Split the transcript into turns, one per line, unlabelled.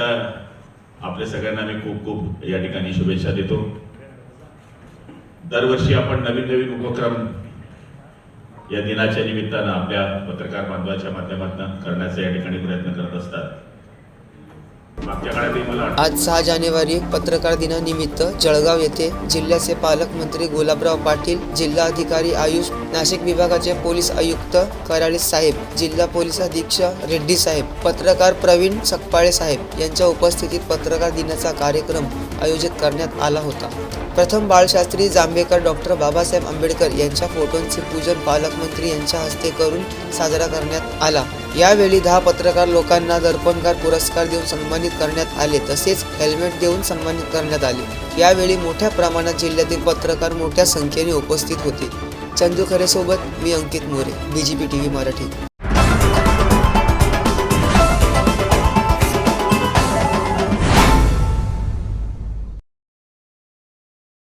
आपल्या सगळ्यांना मी खूप खूप या ठिकाणी शुभेच्छा देतो. दरवर्षी आपण नवीन नवीन उपक्रम या दिनाच्या निमित्तानं आपल्या पत्रकार बांधवाच्या माध्यमातून करण्याचा या ठिकाणी प्रयत्न करत असतात.
आज सहा जानेवारी पत्रकार दिनानिमित्त जळगाव येथे जिल्ह्याचे पालकमंत्री गुलाबराव पाटील जिल्हाधिकारी आयुष नाशिक विभागाचे पोलीस आयुक्त कराळे साहेब जिल्हा पोलीस अधीक्षक रेड्डी साहेब पत्रकार प्रवीण सकपाळे साहेब यांच्या उपस्थितीत पत्रकार दिनाचा कार्यक्रम आयोजित करण्यात आला होता. प्रथम बाळशास्त्री जांभेकर डॉक्टर बाबासाहेब आंबेडकर यांच्या फोटोंचे पूजन पालकमंत्री यांच्या हस्ते करून साजरा करण्यात आला. यावेळी दहा पत्रकार लोकांना दर्पणकार पुरस्कार देऊन सन्मानित करण्यात आले तसेच हेल्मेट देऊन सन्मानित करण्यात आले. यावेळी मोठ्या प्रमाणात जिल्ह्यातील पत्रकार मोठ्या संख्येने उपस्थित होते. चंदू खरेसोबत मी अंकित मोरे टी व्ही मराठी.